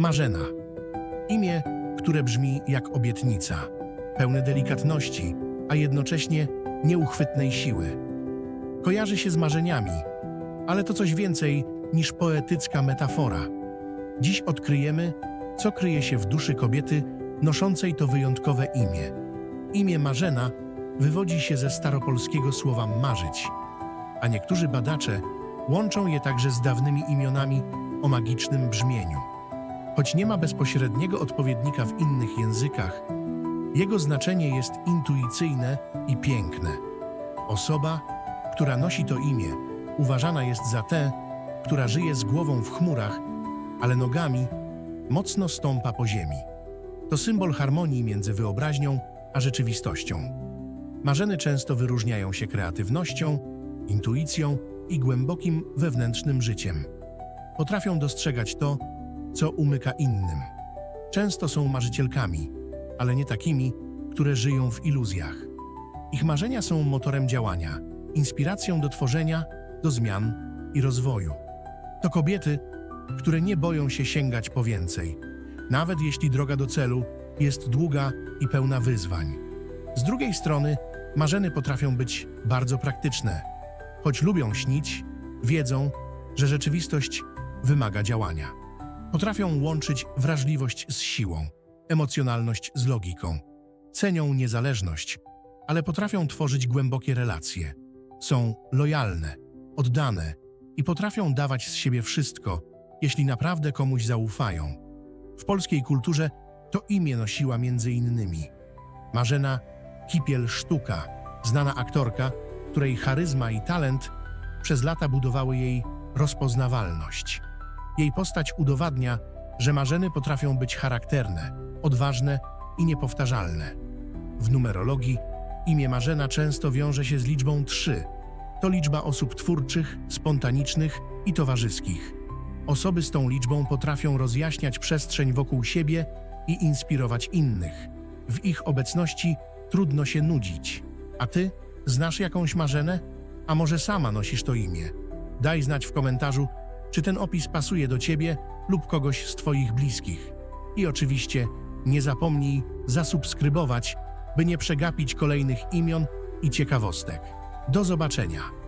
Marzena. Imię, które brzmi jak obietnica, pełne delikatności, a jednocześnie nieuchwytnej siły. Kojarzy się z marzeniami, ale to coś więcej niż poetycka metafora. Dziś odkryjemy, co kryje się w duszy kobiety noszącej to wyjątkowe imię. Imię Marzena wywodzi się ze staropolskiego słowa marzyć, a niektórzy badacze łączą je także z dawnymi imionami o magicznym brzmieniu. Choć nie ma bezpośredniego odpowiednika w innych językach, jego znaczenie jest intuicyjne i piękne. Osoba, która nosi to imię, uważana jest za tę, która żyje z głową w chmurach, ale nogami mocno stąpa po ziemi. To symbol harmonii między wyobraźnią a rzeczywistością. Marzeny często wyróżniają się kreatywnością, intuicją i głębokim wewnętrznym życiem. Potrafią dostrzegać to, co umyka innym. Często są marzycielkami, ale nie takimi, które żyją w iluzjach. Ich marzenia są motorem działania, inspiracją do tworzenia, do zmian i rozwoju. To kobiety, które nie boją się sięgać po więcej, nawet jeśli droga do celu jest długa i pełna wyzwań. Z drugiej strony, marzeny potrafią być bardzo praktyczne. Choć lubią śnić, wiedzą, że rzeczywistość wymaga działania. Potrafią łączyć wrażliwość z siłą, emocjonalność z logiką. Cenią niezależność, ale potrafią tworzyć głębokie relacje. Są lojalne, oddane i potrafią dawać z siebie wszystko, jeśli naprawdę komuś zaufają. W polskiej kulturze to imię nosiła między innymi Marzena Kipiel-Sztuka, znana aktorka, której charyzma i talent przez lata budowały jej rozpoznawalność. Jej postać udowadnia, że marzeny potrafią być charakterne, odważne i niepowtarzalne. W numerologii imię Marzena często wiąże się z liczbą 3. To liczba osób twórczych, spontanicznych i towarzyskich. Osoby z tą liczbą potrafią rozjaśniać przestrzeń wokół siebie i inspirować innych. W ich obecności trudno się nudzić. A ty znasz jakąś marzenę? A może sama nosisz to imię? Daj znać w komentarzu, czy ten opis pasuje do ciebie lub kogoś z twoich bliskich. I oczywiście nie zapomnij zasubskrybować, by nie przegapić kolejnych imion i ciekawostek. Do zobaczenia!